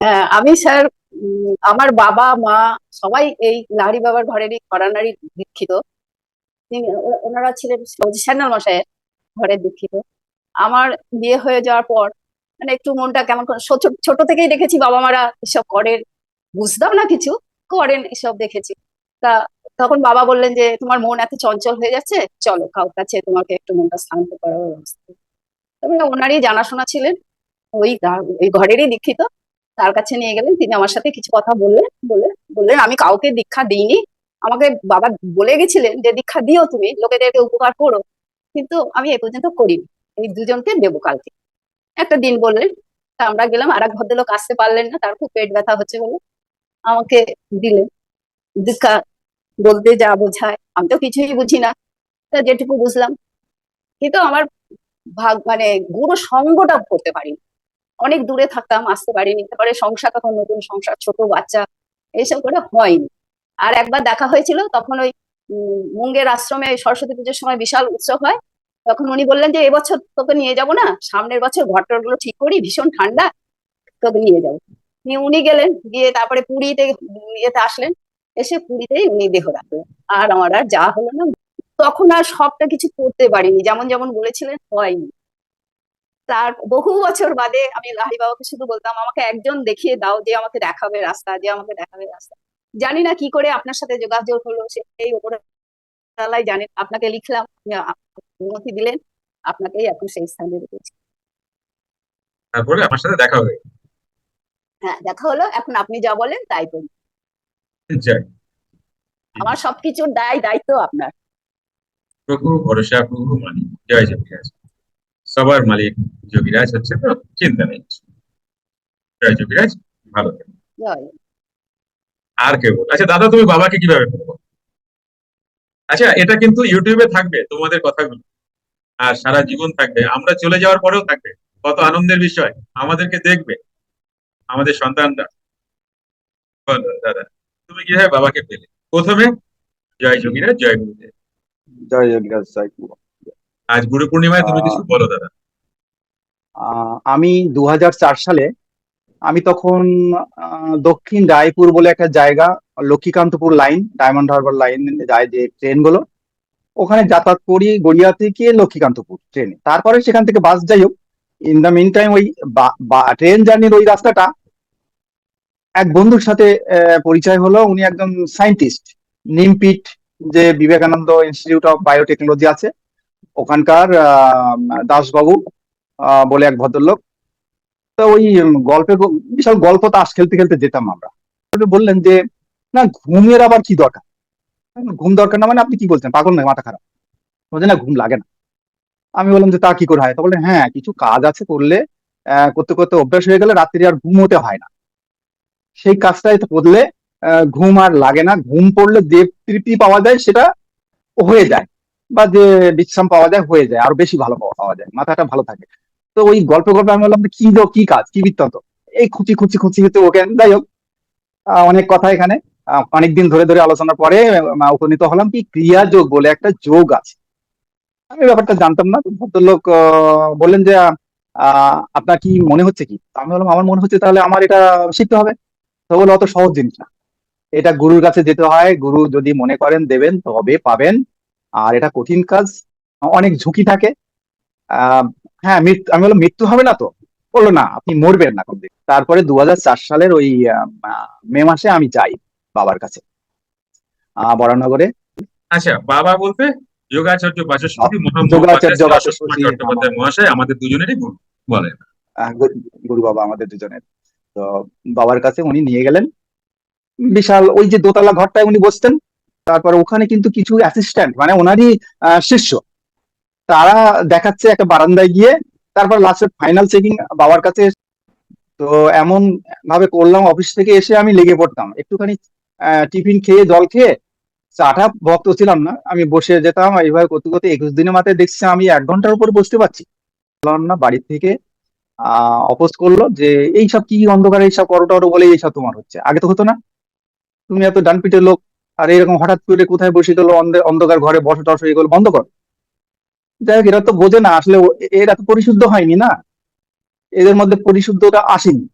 হ্যাঁ আমি স্যার আমার বাবা, মা সবাই এই লাহিড়ী বাবার ঘরেরই ঘরানারই দীক্ষিত ওনারা ছিলেন স্যান্ডাল মশাইয়ের ঘরের দীক্ষিত আমার বিয়ে হয়ে যাওয়ার পর মানে একটু মনটা কেমন ছোট ছোট থেকেই দেখেছি বাবা মারা এসব করেন। বুঝতাম না কিছু, করেন এসব দেখেছি। তা তখন বাবা বললেন যে, তোমার মন এত চঞ্চল হয়ে যাচ্ছে, চলো, কাউর কাছে তোমাকে একটু মনটা শান্ত করার ব্যবস্থা। তবে ওনারই জানাশোনা ছিলেন। ওই ওই ঘরেরই দীক্ষিত। তার কাছে নিয়ে গেলেন, তিনি আমার সাথে কিছু কথা বললেন বলে বললেন, আমি কাউকে দীক্ষা দিইনি। আমাকে বাবা বলে গেছিলেন যে, দীক্ষা দিও তুমি, লোকেদেরকে উপকার করো। কিন্তু আমি এ পর্যন্ত করিনি। এই দুজনকে দেবো কালকে। একটা দিন বললেন, তা আমরা গেলাম আর এক ভদ্রলোক আসতে পারলেন না, তার খুব পেট ব্যথা হচ্ছে বলে আমাকে দিলেন। দীক্ষা বলতে যা বোঝায়, আমি তো কিছুই বুঝি না। তা যেটুকু বুঝলাম, কিন্তু আমার ভাগ মানে গুরু সঙ্গটা করতে পারিনি। অনেক দূরে থাকতাম, আসতে পারিনি। তারপরে সংসার, তখন নতুন সংসার, ছোট বাচ্চা এইসব করে হয়নি। আর একবার দেখা হয়েছিল, তখন ওই মুঙ্গের আশ্রমে সরস্বতী পুজোর সময় বিশাল উৎসব হয়। তখন উনি বললেন যে, এবছর তোকে নিয়ে যাব না? সামনের বছর ঘরগুলো ঠিক করি, ভীষণ ঠান্ডা, তোকে নিয়ে যাব। উনি গেলেন, গিয়ে তারপরে পুরীতে, ইয়েতে আসলেন। এসে পুরীতেই উনি দেহ রাখলেন। আর আমার আর যা হলো না। তখন আর সবটা কিছু করতে পারিনি। যেমন যেমন বলেছিলেন, হয়নি। তার বহু বছর বাদে আমি লাহি বাবাকে শুধু বলতাম আমাকে একজন দেখিয়ে দাও যে আমাকে দেখাবে রাস্তা যে আমাকে দেখাবে রাস্তা। জানি না কি করে আপনার সাথে যোগাযোগ হলো সেই উপরে তালাই জানেন আপনাকে লিখলাম অনুমতি দিলেন আপনাকেই এখন সেই স্থানে রেখেছি। তারপরে আমার সাথে দেখা হয়ে হ্যাঁ দেখা হলো এখন আপনি যা বলেন তাই করি। আমার সবকিছুর দায় দায়িত্ব আপনার। প্রভু ভরসা প্রভু মালিক জয় যোগীরাজ সবার মালিক যোগীরাজ হচ্ছে তো চিন্তা নেই জয় যোগীরাজ ভালো। আর কেউ বল আচ্ছা দাদা তুমি বাবাকে কীভাবে পেল আচ্ছা এটা কিন্তু ইউটিউবে থাকবে তোমাদের কথাগুলো। আর সারা জীবন থাকবে। আমরা চলে যাওয়ার পরেও থাকবে। কত আনন্দের বিষয়। আমাদেরকে দেখবে। আমাদের সন্তানরা। বলো দাদা তুমি কীভাবে বাবাকে পেলে? প্রথমে জয় যোগীরা জয় গুরুদেব। জয় যোগীরাজ জয় গুরু। আজ গুরু পূর্ণিমায় তুমি কিছু বলো দাদা। আমি দু হাজার চার সালে আমি তখন দক্ষিণ রায়পুর বলে একটা জায়গা Lakshmikantapur line Diamond Harbour line যায় যে ট্রেনগুলো। ওখানে যাতায়াত করি গড়িয়া থেকে লক্ষ্মীকান্তপুর ট্রেনে। তারপরে সেখান থেকে বাস যাই হোক। ইন দ্য মিন টাইম ওই ট্রেন জার্নির ওই রাস্তাটা এক বন্ধুর সাথে পরিচয় হলো। উনি একজন সায়েন্টিস্ট নিমপিট যে বিবেকানন্দ ইনস্টিটিউট অফ বায়োটেকনোলজি আছে। ওখানকার দাসবাবু বলে এক ভদ্রলোক। তো ওই গল্পে বিশাল গল্প তাস খেলতে খেলতে যেতাম আমরা। বললেন যে, না, ঘুমের আবার কি দরকার? ঘুম দরকার না মানে আপনি কি বলছেন? পাগল নয়, মাথা খারাপ। বলছে, না, ঘুম লাগে না। আমি বললাম যে, তা কি করে হয়? তো বললেন হ্যাঁ কিছু কাজ আছে করলে করতে করতে অভ্যাস হয়ে গেলে রাত্রি আর ঘুমোতে হয় না। সেই কাজটাই করলে ঘুম আর লাগে না। ঘুম পড়লে যে তৃপ্তি পাওয়া যায় সেটা হয়ে যায়। বা যে বিশ্রাম পাওয়া যায় হয়ে যায় আরও বেশি ভালো পাওয়া যায় মাথাটা ভালো থাকে। তো ওই গল্প গল্পে আমি বললাম কি গো, কি কাজ কি বৃত্তান্ত? এই খুঁচি খুঁচি খুঁচি খুঁচি ওকে যাই হোক অনেক কথা এখানে। অনেকদিন ধরে ধরে আলোচনার পরে উপনীত হলাম কি ক্রিয়া যোগ বলে একটা যোগ আছে। আমি ব্যাপারটা জানতাম না ভদ্রলোক বললেন যে আপনার কি মনে হচ্ছে কি? আমি বললাম আমার মনে হচ্ছে তাহলে আমার এটা শিখতে হবে। তো বলে অত সহজ জিনিস না। এটা গুরুর কাছে যেতে হয় গুরু যদি মনে করেন দেবেন তবে পাবেন। আর এটা কঠিন কাজ অনেক ঝুঁকি থাকে। আহ হ্যাঁ মৃত্যু আমি বললাম মৃত্যু হবে না তো? বলল না আপনি মরবেন না কোনদিন। তারপরে দু হাজার চার সালের ওই মে মাসে আমি যাই বাবার কাছে বরানগরে। আচ্ছা বাবা বলতে যোগাচার্য বাচস্পতি যোগাচার্য বাচস্পতি চট্টোপাধ্যায় মহাশয় আমাদের দুজনেরই গুরু বলেন। গুরু বাবা আমাদের দুজনের। তো বাবার কাছে উনি নিয়ে গেলেন। বিশাল ওই যে দোতলা ঘরটায় উনি বসতেন। তারপরে ওখানে কিন্তু কিছু অ্যাসিস্ট্যান্ট মানে ওনারই শিষ্য। তারা দেখাচ্ছে একটা বারান্দায় গিয়ে, তারপর লাস্টে ফাইনাল চেকিং বাবার কাছে তো এমন ভাবে করলাম অফিস থেকে এসে আমি লেগে পড়তাম। একটুখানি টিফিন খেয়ে, জল খেয়ে, চাটা ভক্ত ছিলাম না। আমি বসে যেতাম, এইভাবে করতে করতে একুশ দিনের মাথায় দেখছি আমি এক ঘণ্টার উপর বসতে পারছি। বললাম, না, বাড়ির থেকে অপোজ করল যে, এইসব কি অন্ধকার, এইসব করো টরো বলে, এইসব তোমার হচ্ছে। আগে তো হতো না। তুমি এত ডান পিটের লোক আর এরকম হঠাৎ করে কোথায় বসে গেলো অন্ধকার ঘরে বসে টস হয়ে গেলো বন্ধ কর। যাই হোক, এরা তো বোঝে না, আসলে এরা তো পরিশুদ্ধ হয়নি না। এদের মধ্যে পরিশুদ্ধতা আসেনি।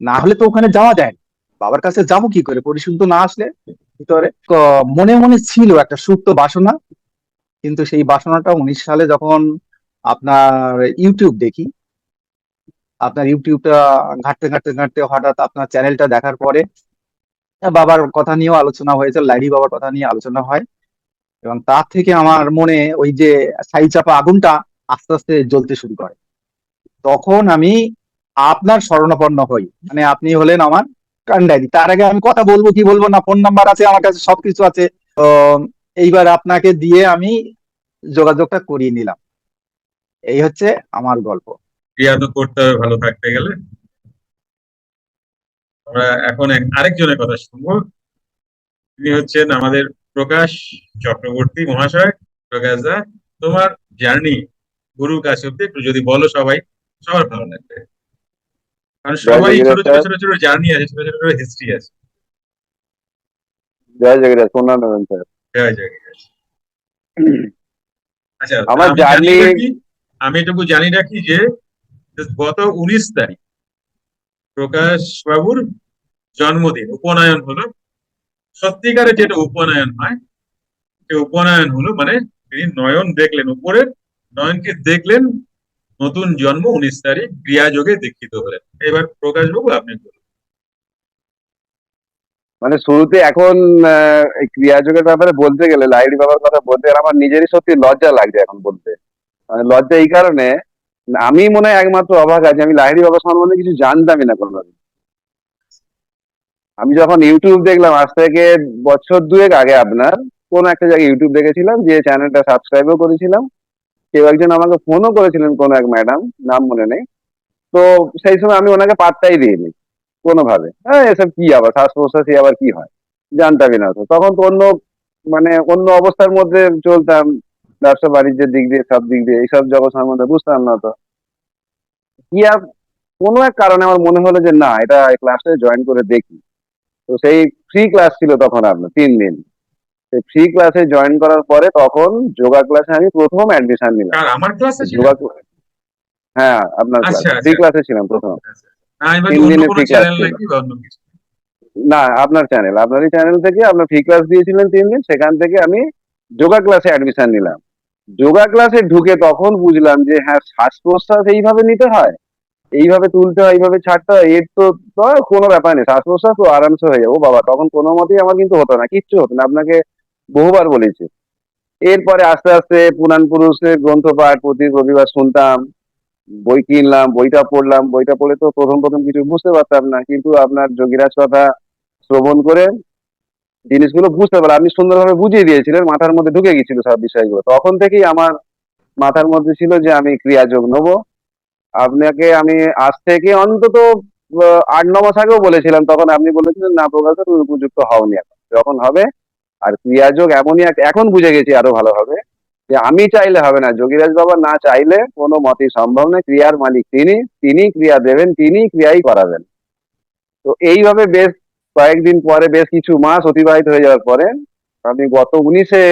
না হলে তো ওখানে যাওয়া যায়। বাবার কাছে যাব কি করে? পরিশুদ্ধ না আসলে ভিতরে মনে মনে ছিল একটা সুপ্ত বাসনা, কিন্তু সেই বাসনাটা উনিশ সালে যখন আপনার ইউটিউব দেখি, আপনার ইউটিউবটা ঘাঁটতে, ঘাটতে ঘাটতে হঠাৎ আপনার চ্যানেলটা দেখার পরে বাবার কথা নিয়েও আলোচনা হয়েছে লাইডি বাবার কথা নিয়ে আলোচনা হয়। এবং তার থেকে আমার মনে ওই যে ছাই চাপা আগুনটা আস্তে আস্তে জ্বলতে শুরু করে। তখন আমি আপনার শরণাপন্ন হই। মানে আপনি হলেন আমার কান্ডারি তার আগে আমি কথা বলব, কি বলব না, ফোন নাম্বার আছে, আমার কাছে সবকিছু আছে। তো এইবার আপনাকে দিয়ে আমি যোগাযোগটা করিয়ে নিলাম। এই হচ্ছে আমার গল্প। ক্রিয়া তো করতে হবে, ভালো থাকতে গেলে। আমরা এখন আরেকজনের কথা শুনব। তিনি হচ্ছেন আমাদের প্রকাশ চক্রবর্তী মহাশয় প্রকাশ দা তোমার জার্নি গুরুর কাছে অব্দি একটু যদি বলো সবাই সবার ভালো লাগবে। কারণ সবাই ছোট ছোট ছোট ছোট জার্নি আছে ছোট ছোট ছোট হিস্ট্রি আছে। জয় জগন্নাথ প্রণাম নেবেন স্যার। জয় জয়। আচ্ছা আমার রাখি আমি এটুকু জানি রাখি যে গত উনিশ তারিখ প্রকাশ বাবুর জন্মদিন, উপনয়ন হলো। সত্যিকারে যেটা উপনয়ন হয় সে উপনয়ন হলো মানে তিনি নয়ন দেখলেন, উপরের নয়নকে দেখলেন, নতুন জন্ম উনিশ তারিখ, ক্রিয়াযোগে দীক্ষিত হলেন। এবার প্রকাশ বাবু, আপনি বলুন। মানে শুরুতে এখন ক্রিয়াযোগের ব্যাপারে বলতে গেলে লাইডি বাবার কথা বলতে গেলে আমার নিজেরই সত্যি লজ্জা লাগছে এখন বলতে। মানে লজ্জা এই কারণে আমি মনে হয় একমাত্র অবাক আছি, আমি লাহিড়ি বাবা সম্বন্ধে কিছু জানতামই না কোনোদিন আমি যখন ইউটিউব দেখলাম, আজ থেকে বছর দুয়েক আগে আপনার, কোন একটা জায়গায় ইউটিউব দেখেছিলাম, যে চ্যানেলটা সাবস্ক্রাইবও করেছিলাম। কেউ একজন আমাকে ফোনও করেছিলেন, কোন এক ম্যাডাম নাম মনে নেই। তো সেই সময় আমি ওনাকে পাত্তাই দিইনি, কোনোভাবে। হ্যাঁ এসব কি আবার শ্বাস প্রশ্বাসই আবার কি হয়? জানতামই না তো। তখন তো অন্য মানে অন্য অবস্থার মধ্যে চলতাম ব্যবসা বাণিজ্যের দিক দিয়ে সব দিক দিয়ে এইসব জগৎ সম্বন্ধে বুঝতাম না তো। কি আর কোনো এক কারণে আমার মনে হলো যে না এটা ক্লাসে জয়েন করে দেখি। তো সেই ফ্রি ক্লাস ছিল তখন আপনার তিন দিন। সেই ফ্রি ক্লাসে জয়েন করার পরে তখন যোগা ক্লাসে আমি প্রথম অ্যাডমিশন নিলাম। আমার ক্লাসে যোগা হ্যাঁ আপনার আচ্ছা, ফ্রি আচ্ছা। ক্লাসে ছিলাম প্রথম। না আমি তিন দিনের অন্য কিছু? না আপনার চ্যানেল আপনারই চ্যানেল থেকে আপনার ফ্রি ক্লাস দিয়েছিলেন তিন দিন সেখান থেকে আমি যোগা ক্লাসে অ্যাডমিশন নিলাম। যোগা ক্লাসে ঢুকে তখন বুঝলাম যে হ্যাঁ শ্বাস প্রশ্বাস এইভাবে নিতে হয়, এইভাবে তুলতে হয়, এইভাবে ছাড়তে হয়, এর তো কোনো ব্যাপার নেই শ্বাস প্রশ্বাস তো আরামসে হয়ে যাব। বাবা, তখন কোনো মতেই আমার কিন্তু হতো না, কিচ্ছু হতো না, আপনাকে বহুবার বলেছি। এরপরে আস্তে আস্তে পুরাণ পুরুষের গ্রন্থ পাঠ প্রতি রবিবার শুনতাম, বই কিনলাম, বইটা পড়লাম, বইটা পড়ে তো প্রথম প্রথম কিছু বুঝতে পারতাম না, কিন্তু আপনার যোগীরাজ কথা শ্রবণ করে জিনিসগুলো বুঝতে পারলাম। আপনি সুন্দরভাবে বুঝিয়ে দিয়েছিলেন, মাথার মধ্যে ঢুকে গেছিল সব বিষয়গুলো। তখন থেকেই আমার মাথার মধ্যে ছিল যে আমি ক্রিয়াযোগ নেব। আপনাকে আমি আজ থেকে অন্তত আট, ন মাস আগেও বলেছিলাম, তখন আপনি বলেছিলেন, না, প্রকাশ উপযুক্ত হওনি এখন। যখন হবে, আর ক্রিয়াযোগ এমনই এখন বুঝে গেছি আরও ভালোভাবে যে আমি চাইলে হবে না। যোগীরাজ বাবা না চাইলে কোনো মতেই সম্ভব নয়। ক্রিয়ার মালিক তিনি তিনি ক্রিয়া দেবেন তিনি ক্রিয়াই করাবেন। তো এইভাবে বেশ কয়েকদিন পরে বেশ কিছু মাস অতিবাহিত হয়ে যাওয়ার পরে আমি গত উনিশে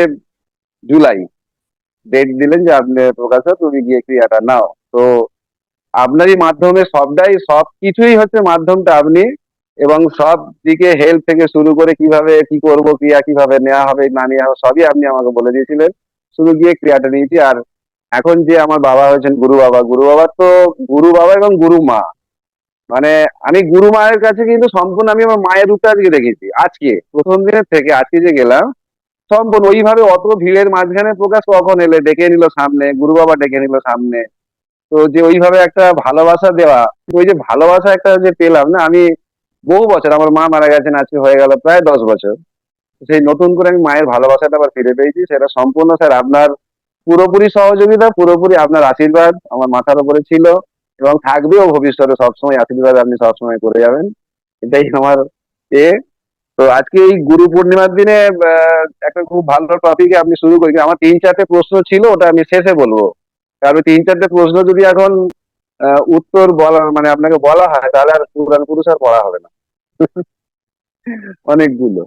জুলাই ডেট দিলেন যে আপনি প্রকাশ তুমি গিয়ে ক্রিয়াটা নাও। তো আপনারই মাধ্যমে সবটাই, সব কিছুই হচ্ছে মাধ্যমটা আপনি এবং সব দিকে হেল্প থেকে শুরু করে কীভাবে কি করব, ক্রিয়া কীভাবে নেওয়া হবে, না নেওয়া হবে, সবই আপনি আমাকে বলে দিয়েছিলেন। শুধু গিয়ে ক্রিয়াটা নিয়েছি। আর এখন যে আমার বাবা হয়েছেন গুরু বাবা গুরু বাবা তো গুরু বাবা এবং গুরু মা। মানে আমি গুরু মায়ের কাছে কিন্তু সম্পূর্ণ আমি আমার মায়ের রূপটা আজকে দেখেছি। আজকে, প্রথম দিনের থেকে আজকে যে গেলাম, সম্পূর্ণ ওইভাবে অত ভিড়ের মাঝখানে প্রকাশ কখন এলে? ডেকে নিল সামনে, গুরু বাবা ডেকে নিল সামনে। তো যে ওইভাবে একটা ভালোবাসা দেওয়া, ওই যে ভালোবাসা একটা যে পেলাম না, আমি বহু বছর, আমার মা মারা গেছেন, আজকে হয়ে গেল প্রায় দশ বছর। সেই নতুন করে আমি মায়ের ভালোবাসাটা আবার ফিরে পেয়েছি, সেটা সম্পূর্ণ স্যার আপনার পুরোপুরি সহযোগিতা, পুরোপুরি আপনার আশীর্বাদ আমার মাথার উপরে ছিল। এবং থাকবেও ভবিষ্যতে সবসময়, আশীর্বাদ আপনি সবসময় করে যাবেন। এটাই আমার এ। তো আজকে এই গুরু পূর্ণিমার দিনে একটা খুব ভালো টপিকে আপনি শুরু করি আমার তিন চারটে প্রশ্ন ছিল, ওটা আমি শেষে বলব। কারণ তিন চারটে প্রশ্ন যদি এখন উত্তর বলা মানে আপনাকে বলা হয়, তাহলে আর পুরাণ পুরুষ আর পড়া হবে না। অনেকগুলো।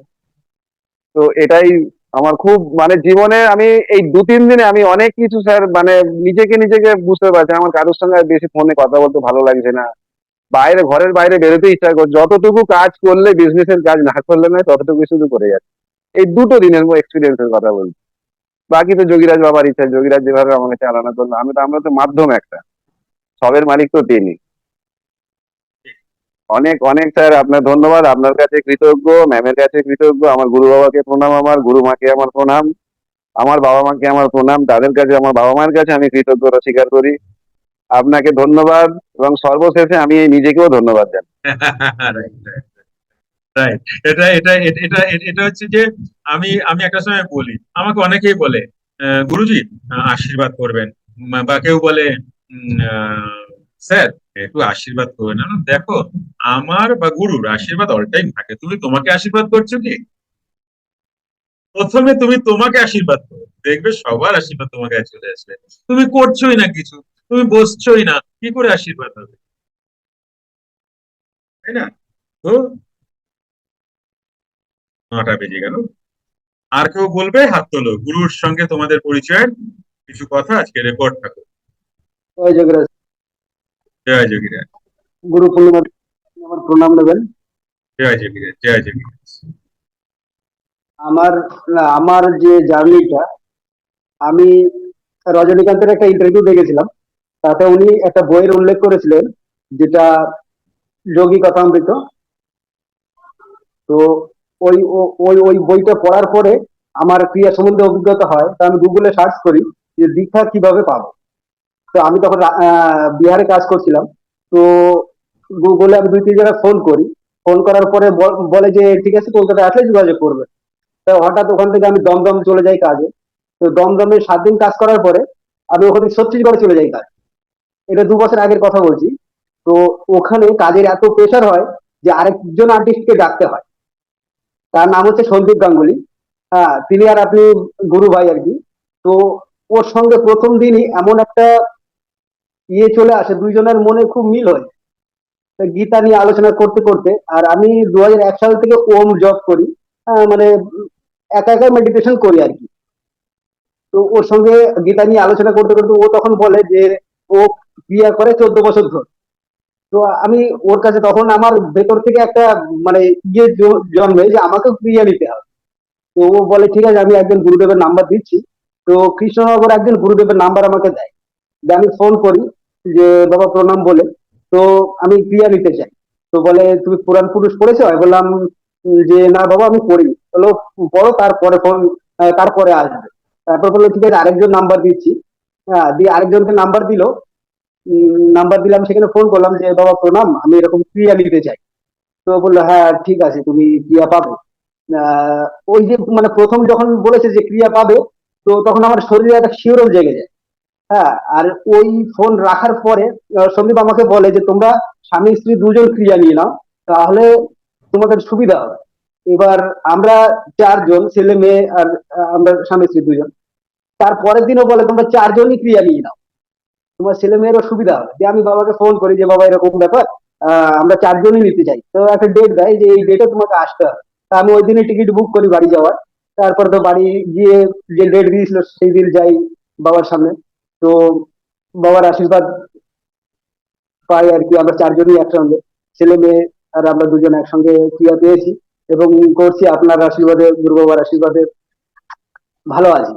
তো এটাই আমার খুব মানে জীবনে আমি এই দু তিন দিনে আমি অনেক কিছু স্যার মানে নিজেকে নিজেকে বুঝতে পারছি আমার কারোর সঙ্গে বেশি ফোনে কথা বলতে ভালো লাগছে না। বাইরে, ঘরের বাইরে বেরোতে ইচ্ছা করছে যতটুকু কাজ করলে বিজনেসের কাজ না করলে নয় ততটুকু শুধু করে যাচ্ছে। এই দুটো দিনের এক্সপিরিয়েন্সের কথা বলছি। বাকি তো যোগীরাজ বাবার ইচ্ছা, যোগীরাজ যেভাবে আমাকে চালানো করল, আমি তো, আমরা তো মাধ্যম একটা। সবের মালিক তো তিনি। অনেক অনেক স্যার, আপনার ধন্যবাদ। আপনার কাছে কৃতজ্ঞ ম্যামের কাছে কৃতজ্ঞ। আমার গুরু বাবাকে প্রণাম আমার গুরু মাকে আমার প্রণাম। আমার বাবা মাকে আমার প্রণাম। তাদের কাছে, আমার বাবা মায়ের কাছে আমি কৃতজ্ঞতা স্বীকার করি। আপনাকে ধন্যবাদ এবং সর্বশেষে আমি নিজেকেও ধন্যবাদ এটা এটা এটা এটা এটা হচ্ছে যে আমি আমি একটা সময় বলি, আমাকে অনেকেই বলে গুরুজি, আশীর্বাদ করবেন। বা কেউ বলে স্যার একটু আশীর্বাদ করবেন না, দেখো, আমার বা গুরুর আশীর্বাদ অল টাইম থাকে। তুমি তোমাকে আশীর্বাদ করছ কি? প্রথমে তুমি তোমাকে আশীর্বাদ করো। দেখবে সবার আশীর্বাদ তোমার কাছে চলে আসবে। তুমি করছোই না কিছু, তুমি বসছোই না, কি করে আশীর্বাদ হবে? তাই না? তো নটা বেজে গেল। আর কেউ বলবে, হাত তোলো। গুরুর সঙ্গে তোমাদের পরিচয়ের কিছু কথা আজকে রেকর্ড থাকুক। জয় যোগরাজ গুরু পূর্ণিমা আমার প্রণাম নেবেন। জয় যোগীরা জয় আমার আমার যে জার্নিটা আমি রজনীকান্তের একটা ইন্টারভিউ দেখেছিলাম। তাতে উনি একটা বইয়ের উল্লেখ করেছিলেন যেটা যোগী কথামৃত। তো ওই ওই ওই বইটা পড়ার পরে আমার ক্রিয়া সম্বন্ধে অভিজ্ঞতা হয় তা আমি গুগলে সার্চ করি যে দীক্ষা কীভাবে পাবো। তো আমি তখন বিহারে কাজ করছিলাম। তো গুগলে আমি দুই, তিন জায়গায় ফোন করি। ফোন করার পরে বল- বলে যে, ঠিক আছে কলকাতায় আসলে যোগাযোগ করবে। তো হঠাৎ ওখান থেকে আমি দমদম চলে যাই কাজে। তো দমদমে সাত দিন কাজ করার পরে আমি ওখান থেকে ছত্তিশগড়ে চলে যাই কাজ। এটা দু বছর আগের কথা বলছি। তো ওখানে কাজের এত প্রেশার হয় যে আরেকজন আর্টিস্টকে ডাকতে হয়। তার নাম হচ্ছে সন্দীপ গাঙ্গুলি। হ্যাঁ তিনি আর আপনি গুরু ভাই আর কি। তো ওর সঙ্গে প্রথম দিনই এমন একটা ইয়ে চলে আসে, দুইজনের মনে খুব মিল হয়। গীতা নিয়ে আলোচনা করতে করতে, আর আমি দু সাল থেকে ওম জব করি মানে একা একা মেডিটেশন করি আর কি। তো ওর সঙ্গে গীতা নিয়ে আলোচনা করতে করতে ও তখন বলে যে, ও ক্রিয়া করে চোদ্দ বছর ধরে। তো আমি ওর কাছে তখন আমার ভেতর থেকে একটা মানে ইয়ে জন্মে যে আমাকে ক্রিয়া নিতে হবে। তো ও বলে, ঠিক আছে, আমি একজন গুরুদেবের নাম্বার দিচ্ছি। তো কৃষ্ণনগর একজন গুরুদেবের নাম্বার আমাকে দিয়ে। আমি ফোন করি যে বাবা প্রণাম বলে, তো আমি ক্রিয়া নিতে চাই। তো বলে, তুমি পুরাণ পুরুষ পড়েছো? আমি বললাম, যে না বাবা, আমি পড়িনি। বলো পড়ো, তারপরে ফোন তারপরে আসবে। তারপর বলল, ঠিক আছে, আরেকজন নাম্বার দিচ্ছি। হ্যাঁ দিয়ে আরেকজনকে নাম্বার দিল। নাম্বার দিলাম, সেখানে ফোন করলাম যে, বাবা, প্রণাম, আমি এরকম ক্রিয়া নিতে চাই। তো বলল হ্যাঁ ঠিক আছে, তুমি ক্রিয়া পাবে। ওই যে মানে প্রথম যখন বলেছে যে ক্রিয়া পাবে, তো তখন আমার শরীরে একটা শিওরণ জেগে যায়। হ্যাঁ আর ওই ফোন রাখার পরে সন্দীপ আমাকে বলে যে তোমরা স্বামী, স্ত্রী দুজন ক্রিয়া নিয়ে নাও, তাহলে তোমাদের সুবিধা হবে। এবার আমরা চারজন, ছেলে, মেয়ে আর আমরা স্বামী, স্ত্রী দুজন। তার পরের দিনও বলে, তোমরা চারজনই ক্রিয়া নিয়ে নাও। তোমার ছেলে, মেয়েরও সুবিধা হবে। যে আমি বাবাকে ফোন করি যে, বাবা, এরকম ব্যাপার আমরা চারজনই নিতে চাই। তো একটা ডেট দেয় যে, এই ডেটে তোমাকে আসতে হবে। তা আমি ওই দিনে টিকিট বুক করি বাড়ি যাওয়ার। তারপর তো বাড়ি গিয়ে যে ডেট দিয়েছিল, সেই দিন যাই বাবার সামনে। তো বাবার আশীর্বাদ পাই আর কি, আমরা চারজনই একসঙ্গে, ছেলে মেয়ে আর আমরা দুজন একসঙ্গে ক্রিয়া পেয়েছি এবং করছি আপনার আশীর্বাদে গুরু বাবার আশীর্বাদে, ভালো আছি।